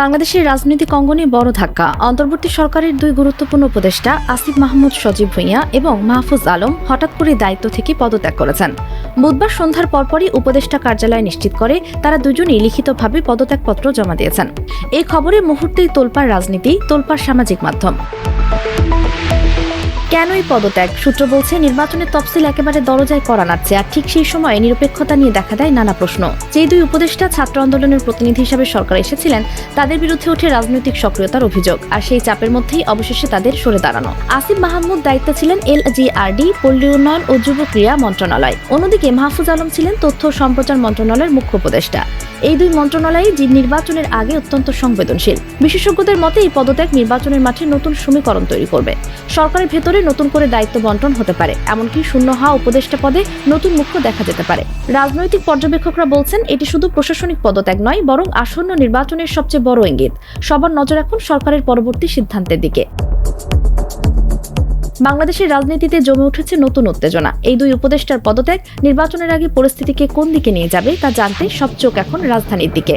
বাংলাদেশের রাজনৈতিক অঙ্গনে বড় ধাক্কা। অন্তর্বর্তী সরকারের দুই গুরুত্বপূর্ণ উপদেষ্টা আসিফ মাহমুদ, সজীব ভূঁইয়া এবং মাহফুজ আলম হঠাৎ করে দায়িত্ব থেকে পদত্যাগ করেছেন। বুধবার সন্ধ্যার পরপরই উপদেষ্টা কার্যালয় নিশ্চিত করে তারা দুজনই লিখিতভাবে পদত্যাগপত্র জমা দিয়েছেন। এই খবরে মুহূর্তেই তোলপার রাজনীতি তোলপার সামাজিক মাধ্যম। কেন এই পদত্যাগ? সূত্র বলছে, নির্বাচনের তফসিল একেবারে দরজায় করা নাড়ছে আর ঠিক সেই সময়ে নিরপেক্ষতা নিয়ে দেখা দেয় নানা প্রশ্ন। যেই দুই উপদেষ্টা ছাত্র আন্দোলনের প্রতিনিধি হিসাবে সরকার এসেছিলেন, তাদের বিরুদ্ধে ওঠে রাজনৈতিক সক্রিয়তার অভিযোগ, আর সেই চাপের মধ্যেই অবশেষে তাদের সরে দাঁড়ানো। আসিফ মাহমুদ দায়িত্ব ছিলেন এল জিআরডি পল্লী উন্নয়ন ও যুব ক্রীড়া মন্ত্রণালয়। অন্যদিকে মাহফুজ আলম ছিলেন তথ্য সম্প্রচার মন্ত্রণালয়ের মুখ্য উপদেষ্টা। এই দুই মন্ত্রণালয়ে যে নির্বাচনের আগে অত্যন্ত সংবেদনশীল। বিশেষজ্ঞদের মতে এই পদত্যাগ নির্বাচনের মাঠে নতুন সমীকরণ তৈরি করবে। সরকারের ভেতরে নতুন করে দায়িত্ব বন্টন হতে পারে, এমনকি শূন্য হওয়া উপদেষ্টা পদে নতুন মুখ্য দেখা যেতে পারে। রাজনৈতিক পর্যবেক্ষকরা বলছেন, এটি শুধু প্রশাসনিক পদত্যাগ নয়, বরং আসন্ন নির্বাচনের সবচেয়ে বড় ইঙ্গিত। সবার নজর এখন সরকারের পরবর্তী সিদ্ধান্তের দিকে। বাংলাদেশের রাজনীতিতে জমে উঠেছে নতুন উত্তেজনা। এই দুই উপদেষ্টার পদত্যাগ নির্বাচনের আগে পরিস্থিতিকে কোন দিকে নিয়ে যাবে তা জানতে সব চোখ এখন রাজধানীর দিকে।